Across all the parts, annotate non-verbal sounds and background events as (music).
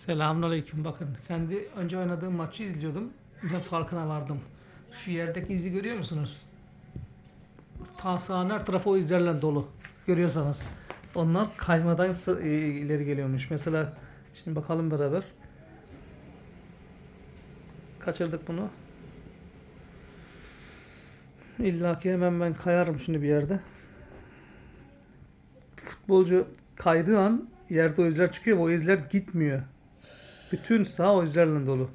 Selamünaleyküm. Bakın kendi önce oynadığım maçı izliyordum ve farkına vardım. Şu yerdeki izi görüyor musunuz? Ta sağın her tarafı o izlerle dolu. Görüyorsanız. Onlar kaymadan e, ileri geliyormuş. Mesela şimdi bakalım beraber. Kaçırdık bunu. İlla ki hemen ben kayarım şimdi bir yerde. Futbolcu kaydığı an yerde o izler çıkıyor ve o izler gitmiyor. Bütün sağ o izlerle dolu.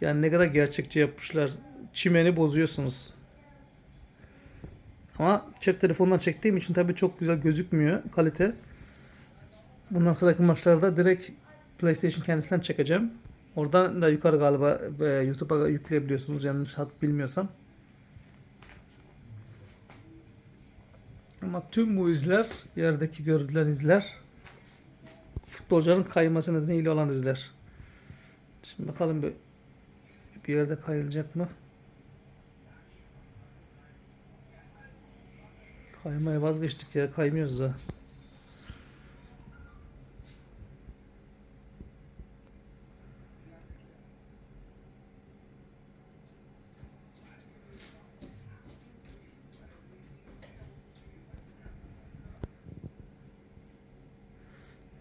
Yani ne kadar gerçekçi yapmışlar. Çimeni bozuyorsunuz. Ama cep telefonundan çektiğim için tabii çok güzel gözükmüyor kalite. Bundan sonraki maçlarda direkt PlayStation kendisinden çekeceğim. Oradan da yukarı galiba e, YouTube'a yükleyebiliyorsunuz yanlış hat bilmiyorsam. Ama tüm bu izler, yerdeki görülen izler, futbolcuların kayması nedeniyle olan izler. Şimdi bakalım bir, bir yerde kayılacak mı? Kaymaya vazgeçtik ya, kaymıyoruz da.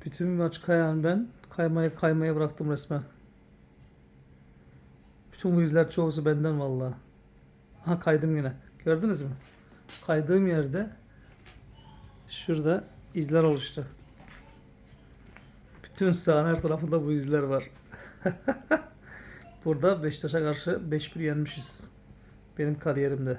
Bütün maç kayan ben. Kaymaya kaymaya bıraktım resmen. Bütün bu izler çoğusu benden vallahi. Ha kaydım yine. Gördünüz mü? Kaydığım yerde şurada izler oluştu. Bütün sahanın her tarafında bu izler var. (laughs) Burada Beşiktaş'a karşı 5-1 yenmişiz. Benim kariyerimde.